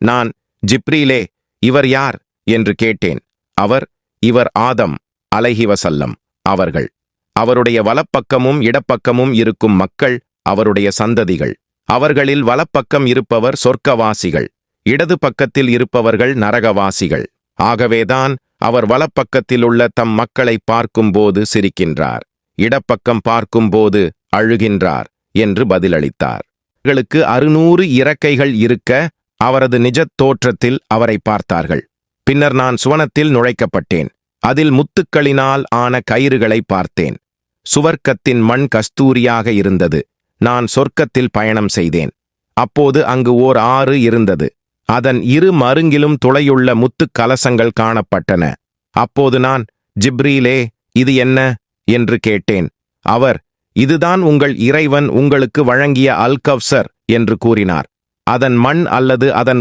நான் ஜிப்ரீலே இவர் யார் என்று கேட்டேன். அவர் இவர் ஆதம் அலைஹிவசல்லம் அவர்கள். அவருடைய வலப்பக்கமும் இடப்பக்கமும் இருக்கும் மக்கள் அவருடைய சந்ததிகள். அவர்களில் வலப்பக்கம் இருப்பவர் சொர்க்கவாசிகள். இடது பக்கத்தில் இருப்பவர்கள் நரகவாசிகள். ஆகவேதான் அவர் வலப்பக்கத்தில் உள்ள தம் மக்களை பார்க்கும்போது சிரிக்கின்றார். இடப்பக்கம் பார்க்கும்போது அழுகின்றார் என்று பதிலளித்தார். அவர்களுக்கு அறுநூறு இறக்கைகள் இருக்க அவரது நிஜத் தோற்றத்தில் அவரை பார்த்தார்கள். பின்னர் நான் சுவனத்தில் நுழைக்கப்பட்டேன். அதில் முத்துக்களினால் ஆன கயிறுகளை பார்த்தேன். சுவர்க்கத்தின் மண் கஸ்தூரியாக இருந்தது. நான் சொர்க்கத்தில் பயணம் செய்தேன். அப்போது அங்கு ஓர் ஆறு இருந்தது. அதன் இரு மருங்கிலும் துளையுள்ள முத்துக் கலசங்கள் காணப்பட்டன. அப்போது நான் ஜிப்ரீலே இது என்ன? என்று கேட்டேன். அவர் இதுதான் உங்கள் இறைவன் உங்களுக்கு வழங்கிய அல்கவ்சர் என்று கூறினார். அதன் மண் அல்லது அதன்